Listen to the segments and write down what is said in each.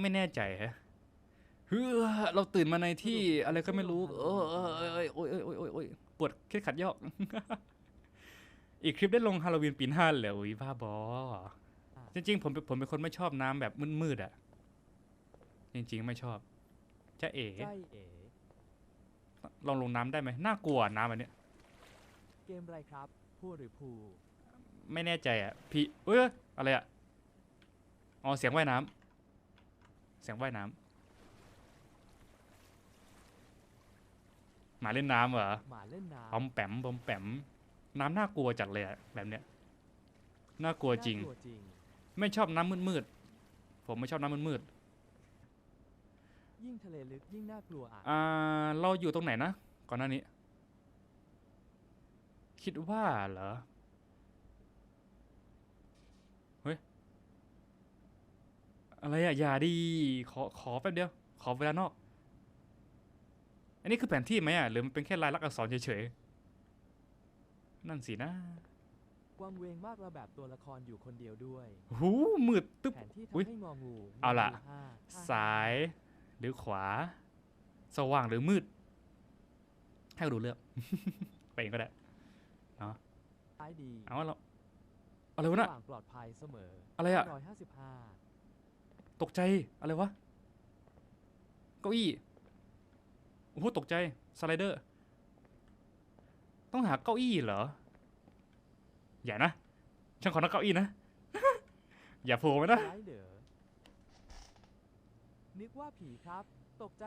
ไม่แน่ใจฮะเฮ้อเราตื่นมาในที่อะไรก็ไม่รู้เออเออเออเออโอ้ยโอ้ยโอ้ยโอ้ยโอ้ยปวดแค่ขัดยอก อีกคลิปได้ลงฮาโลวีนปีหน้าแล้วอุ้ยบ้าบอ จริง ๆ ผมเป็นผมเป็นคนไม่ชอบน้ำแบบมืดๆอะ จริง ๆ ไม่ชอบจะเอ๋ใจเอ๋ลองลงน้ำได้ไหมน่ากลัวน้ำอันเนี้ย เกมอะไรครับพูหรือพูไม่แน่ใจอะ พี่เอ้ยอะไรอะ อ๋อ เสียงว่ายน้ำ เสียงว่ายน้ำหมาเล่นน้ำเหรอหมาเล่นน้ำปอมแปมปอมแปมน้ำน่ากลัวจัดเลยอะแบบเนี้ยน่ากลัวจริงน่ากลัวจริงไม่ชอบน้ำมืดๆผมไม่ชอบน้ำมืดยิ่งทะเลลึกยิ่งน่ากลัวอะๆอ่าเราอยู่ตรงไหนนะก่อนหน้านี้ คิดว่าเหรอ เฮ้ย อะไรอะอย่าดี ขอขอแป๊บเดียว ขอเวลานอก อันนี้คือแผนที่ไหมอะหรือมันเป็นแค่ลายลักษณ์อักษรเฉยๆ นั่นสินะวังเวงมากระแบบตัวละครอยู่คนเดียวด้วย หูมืดตึ๊บแผนที่อุ๊ยทำให้งองูเอาล่ะงงูห้าห้าซ้ายหรือขวา สว่างหรือมืด ให้เราดูเลือก ไปเองก็ได้ซ้ายดี เอาเราอะไรวะน่ะสว่างปลอดภัยเสมออะไรอะ ร้อยห้าสิบห้า ตกใจ อะไรวะ เก้าอี้ โอ้โห ตกใจ สไลเดอร์ ต้องหาเก้าอี้เหรอ อย่านะฉันขอนักเก้าอี้นะ อย่าโผล่มานะซ้ายเด๋อนึกว่าผีครับ ตกใจ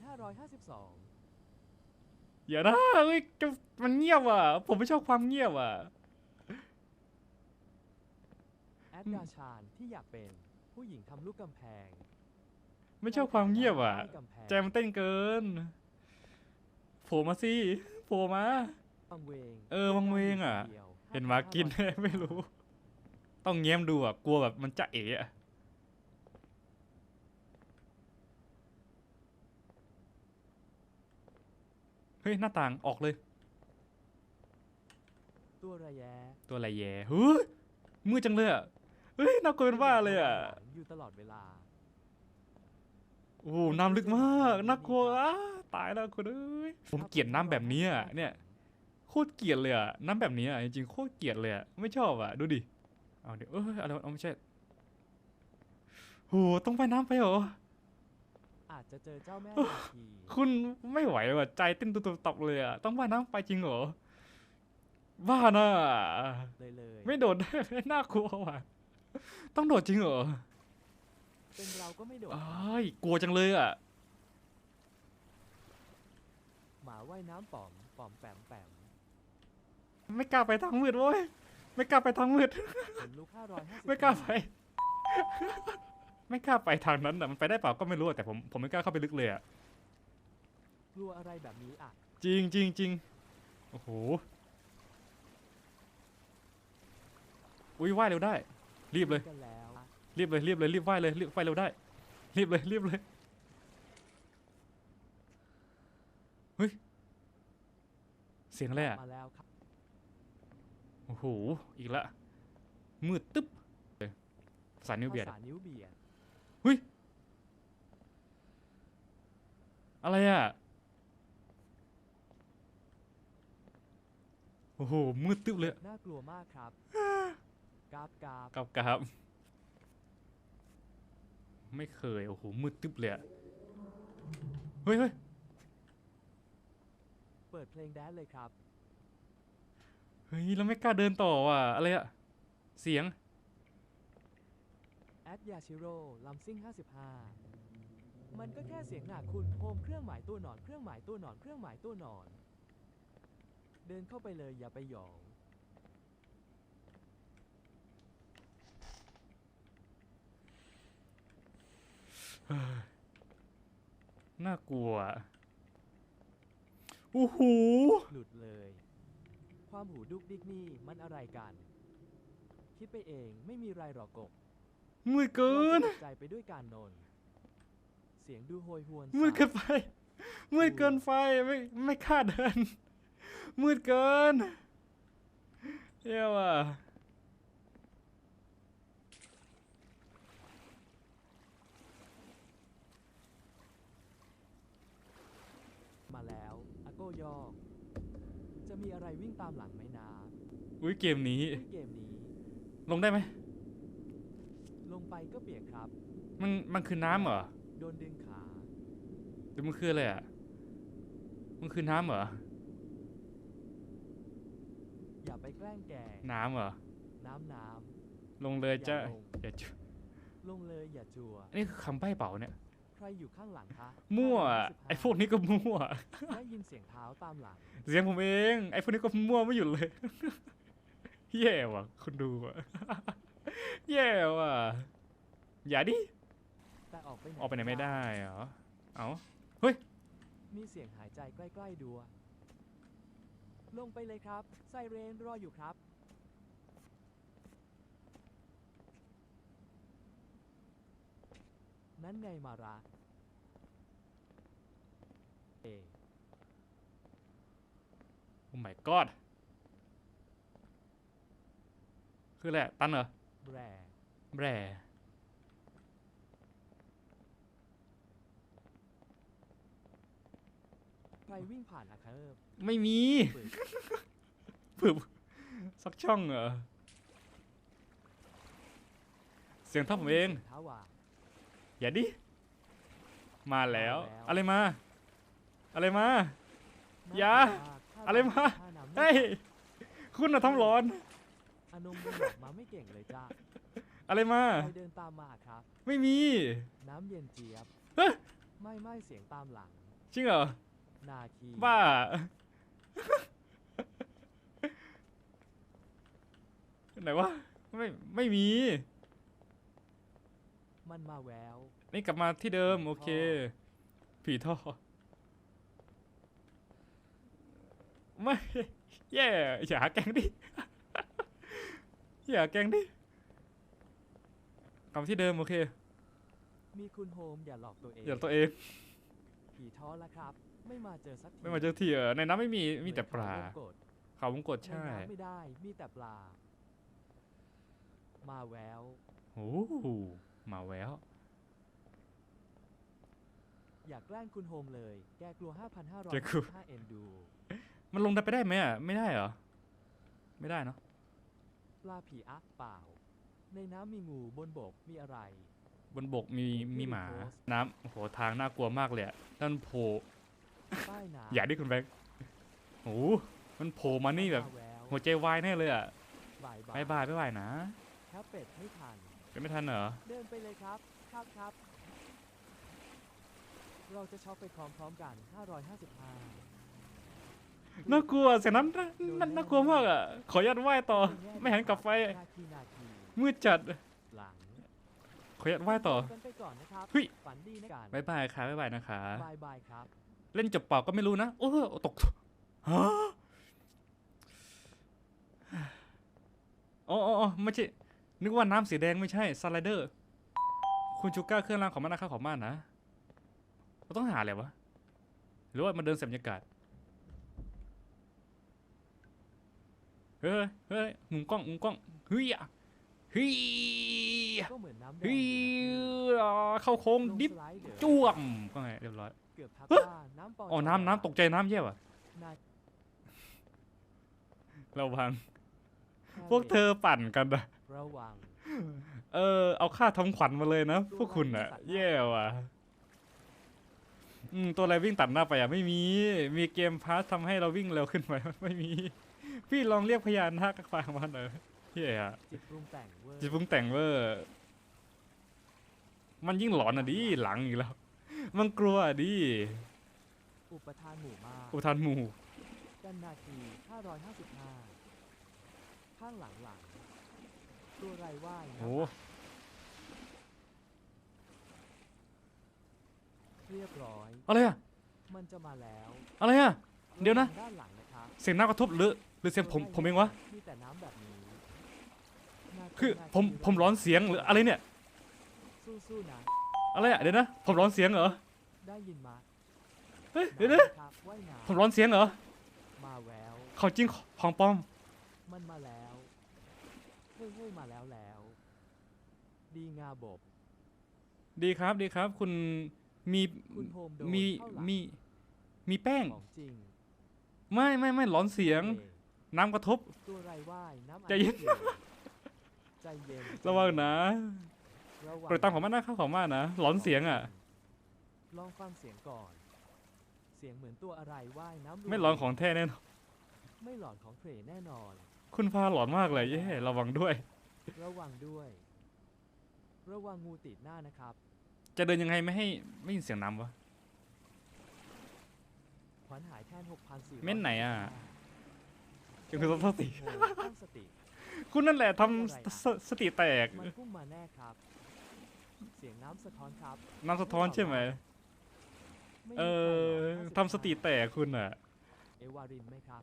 52,552 อย่านะเฮ้ยจะมันเงียบอะ ผมไม่ชอบความเงียบอะ แอดดาชานที่อยากเป็น ผู้หญิงทำลูกกำแพงไม่ชอบความเงียบอะ ให้กำแพงใจมันเต้นเกิน โผล่มาสิ โผล่มา วังเวงเออวังเวงอะ ดียวเห็นหมากิน ไม่รู้ ต้องเง้มดูอะ กลัวแบบมันจะเอ๋อะเฮ้ย หน้าต่างออกเลย ตัวระแยตัวอะไรแย่เฮ้ยมืดจังเลยอะเฮ้ยน่ากลัวเป็นบ้าเลยอะอยู่ตลอดเวลาโอ้โหน้ำลึกมากน่ากลัวอะตายแล้วคุณเอ้ยผมเกลียดน้ำแบบนี้อะเนี่ยโคตรเกลียดเลยอะน้ำแบบนี้อะจริงๆโคตรเกลียดเลยอะไม่ชอบอะดูดิเอาเดี๋ยวเอ้ยอะไรวะเอาไม่ใช่โหต้องไปน้ำไปเหรออาจจะเจอเจ้าแม่นาคีคุณไม่ไหวว่ะใจเต้นตุบๆตับเลยอะต้องว่ายน้ำไปจริงเหรอบ้าน่ะเลยเลยไม่โดดได้ไหมน่ากลัวว่ะ ต้องโดดจริงเหรอเป็นเราก็ไม่โดดอ้ายกลัวจังเลยอะ หมาว่ายน้ำป๋อมป๋อมแปมแปมไม่กล้าไปทางมืดเว้ย ไม่กล้าไปทางมืด ขนลุกห้าร้อยห้าสิบไม่กล้าไป ไม่กล้าไปทางนั้นอะ มันไปได้เปล่าก็ไม่รู้อะแต่ผมผมไม่กล้าเข้าไปลึกเลยอะ กลัวอะไรแบบนี้อะจริงจริงจริงโอ้โห อุ้ยว่ายเร็วได้ รีบเลยกันแล้วรีบเลย รีบเลยรีบว่ายเลยรีบว่ายเร็วได้ รีบเลยรีบเลยเฮ้ยเสียงอะไรอะมาแล้วครับโอ้โหอีกละมืดตึ๊บเลยภาษานิ้วเบียดภาษานิ้วเบียดอะไรอะโอ้โหมืดตึ๊บเลยน่ากลัวมากครับ กราบกราบกับกับไม่เคย โอ้โห มืดตึ๊บเลยอะเฮ้ยเฮ้ยเปิดเพลงแดนซ์เลยครับ เฮ้ยเราไม่กล้าเดินต่อว่ะ อะไรอะเสียง แอดยาชิโร่ลัมซิ่ง55 มันก็แค่เสียงหนักคุณโฮมเครื่องหมายตัวหนอนเครื่องหมายตัวหนอนเครื่องหมายตัวหนอน เดินเข้าไปเลยอย่าไปหยอง น่ากลัวโอ้โหหลุดเลย ความหูดุกดิกนี่มันอะไรกัน คิดไปเองไม่มีไรหรอกกบมืดเกินราจะตกใจไปด้วยการนน เสียงดูโหยหวนมืดเกิสานไปมืดเกินไฟไม่ไม่คาดเดินมืดเกินเยี่ยว่ะ มาแล้วอาโกยอกจะมีอะไรวิ่งตามหลังไหมนะอุ้ยเกมนี้อุ๊ยเกมนี้ ลงได้ไหม ลงไปก็เปียกครับ มันมันคือน้ำเหรอ โดนดึงขาหรือมันคืออะไรอะ มันคือน้ำเหรอ อย่าไปแกล้งแกล้งน้ำเหรอ น้ำน้ลงเลยจ้ะอย่าลงอย่าจุำลงเลยอย่าจัวอันนี้คือคำใบ้เปล่าเนี่ย ใครอยู่ข้างหลังคะมั่ว525ไอ้พวกนี้ก็มั่วได้ยินเสียงเท้าตามหลังเสียงผมเองไอ้พวกนี้ก็มั่วไม่หยุดเลยแย่ว่ะคุณดูอะแย่ว่ะอย่าดิแต่ออกไปไหนออกไปไหนไม่ได้เหรอเอามีเสียงหายใจใกล้ๆดัวลงไปเลยครับไซเรนรออยู่ครับ นั่นไงมาระเอโอ้ my god คืออะไรอะตันเหรอ แบรแบร่ใครวิ่งผ่านอะเคิร์ฟไม่มีฝึกเผื่อสักช่องเหรอ เสียงเท่าผมเอง ท้าว่า อย่าดิมาแล้วมาแล้ว อะไรมา อะไรมา อย่าน่กลัวมากถ้อะไรมาถ้น้ำเฮ้ย คุณอะทำร้อนอานมดึงออกมาไม่เก่งเลยจ้าอะไรมา ใครเดินตามมาครับ ไม่มี น้ำเย็นเจี๊ยบเฮ้ยไม่ไม่เสียงตามหลัง จริงเหรอ นาคีบ้า ไหนวะ ไม่ ไม่มี มันมาแววนี่กลับมาที่เดิม โอเค ผีท่อ ไม่แย่อย่าหาแกล้งดิ อย่าแกล้งดิกลับมาที่เดิม โอเค มีคุณโฮมอย่าหลอกตัวเองอย่าตัวเอง ผีท้อแล้วครับ ไม่มาเจอสักทีไม่มาเจอที่เออในน้ำไม่มีมีแต่ปลาเหมือนเขวงกตเขาวงกดในใช่น้ำไม่ได้มีแต่ปลา มาแวว โอ้โห มาแววอยากแกล้งคุณโฮมเลย แกกลัว แกกลัว 5,555เอ็นดู มันลงได้ไปได้ไหมอะ ไม่ได้เหรอ ไม่ได้เนาะ ปลาผีอักเปล่า ในน้ำมีงูบนบกมีอะไร บนบกมีมีหมาโพสต์น้ำโอ้โหทางน่ากลัวมากเลยอะนั่นโผล่ป้ายน้ำอย่าดิคุณแบงค์โอ้โหมันโผล่มานี่แบบมาแววหัวใจวายแน่เลยอะบ่ายบายบายบายบายนะ แคปเป็ดไม่ทัน เป็นไม่ทันเหรอ เดินไปเลยครับ ครับครับ เราจะช็อปไปพร้อมๆกัน 555น่ากลัวเสียงนั้นน่าน่าน่ากลัวมากอะ ขออนุญาตไหว้ต่อ ไม่หันกลับไฟนาทีนาทีมืดจัด หลังขออนุญาตไหว้ต่อ กันไปก่อนนะครับเฮ้ย ฝันดีนะกันบายบายค่ะบายบายนะคะ บายบายครับ เล่นจบเปล่าก็ไม่รู้นะ โอ้โหตกฮะอ๋ออ๋ออ๋อไม่ใช่ นึกว่าน้ำสีแดงไม่ใช่สไลเดอร์ คุณชูก้าเครื่องรางของมันนะครับของมันนะเราต้องหาอะไรวะ หรือว่ามันเดินเสพบรรยากาศ เฮ้ย เฮ้ยมุมกล้องมุมกล้องเฮ้ยอะเฮ้ยอะก็เหมือนน้ำแดงเฮ้ยอยู่นะอ่าเข้าโค้งพี่ลงดิฟสไลด์เดอร์จ้วมก็ไงเรียบร้อยเกือบทักเฮ้ยว่าน้ำปออ๋อน้ำน้ำตกใจน้ำแย่ว่ะนาระวังแค่พวกเธอปั่นกันอะ ระวัง เออ เอาค่าทำขวัญมาเลยนะ พวกคุณอะแย่ว่ะอืมตัวอะไรวิ่งตัดหน้าไปอะไม่มี มีเกมพาสทำให้เราวิ่งเร็วขึ้นไหมไม่มี พี่ลองเรียกพยานทักฟังมาหน่อยเฮียอะจิตปรุงแต่งเวอร์จะปรุงแต่งเวอร์มันยิ่งหลอนอะดิหลังอีกแล้ว มันกลัวอะดิอุปทานหมู่มากอุทานหมู่กันนาที555 ข้างหลังหลัง ตัวไรว่ายนะโอ้เรียบร้อย อะไรอะมันจะมาแล้วอะไรอะเดี๋ยวนะระวังด้านหลังนะครับเสียงน้ำกระทบหรือหรือเสียงผมผมเองวะ มีแต่น้ำแบบนี้นาทีคือนาทีผมผมร้อนเสียงหรืออะไรเนี่ย สู้ๆนะ อะไรอะเดี๋ยวนะ ผมร้อนเสียงเหรอ ได้ยินมาเฮ้ยเดี๋ยวนะครับว่ายน้ผมร้อนเสียงเหรอำมาแววของจริงของปลอม มันมาแล้ว เฮ้ยเฮ้ยมาแล้วแล้ว ดีงาบบดีครับดีครับ คุณมีคุณโฮมโดนมีเข้าหลังมีมีแป้ง ของจริงไม่ไม่ไม่หลอนเสียง เอน้ำกระทบ ตัวไรว่ายน้ำใจเย็นอัดลมใจเย็นระวังนะระวังโปรดตามของมากนะข้าวของมากนะหลอนเสียงอะ ลองฟังเสียงก่อน เสียงเหมือนตัวอะไรว่ายน้ำไม่หลอนของแท้แน่นอนไม่หลอนของเทรแน่นอน คุณพาหลอนมากเลยเย้ระวังด้วย ระวังด้วย ระวังงูติดหน้านะครับ จะเดินยังไงไม่ให้ไม่ยินเสียงน้ำวะ ขวัญหายแทน6,400เม่นไหนอะก็คือต้องสติโอ้โหตั้งสติคุณนั่นแหละทำสสติแตก มันพุ่งมาแน่ครับ เสียงน้ำสะท้อนครับน้ำสะท้อนใช่ไหม ไม่เอมีใครหรอก55ทำสติแตกคุณอะ เอวารินไหมครับ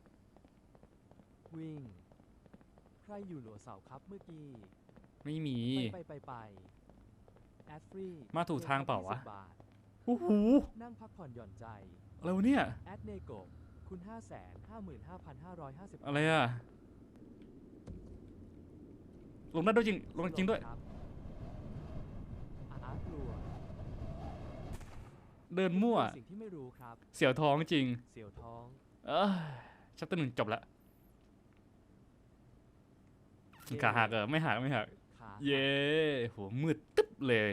วิ่ง ใครอยู่หลัวเสาครับเมื่อกี้ ไม่มี ไปไปไปไป แอดฟรีมาถูกทางเปล่าวะบาทโอ้โหนั่งพักผ่อนหย่อนใจอะไรวะเนี่ยแอดเนโกะคุณ5 5 5 5 5 5 5อะไรอะลงได้ด้วยจริงลงจริงด้วยครับอาร์ตกลัวเดินมั่วสิ่งที่ไม่รู้ครับ เสียวท้องจริง เสียวท้องเออชัปเตอร์หนึ่งจบละขาหักเหรอไม่หักไม่หักขา เย้หัวมืดตึ๊บเลย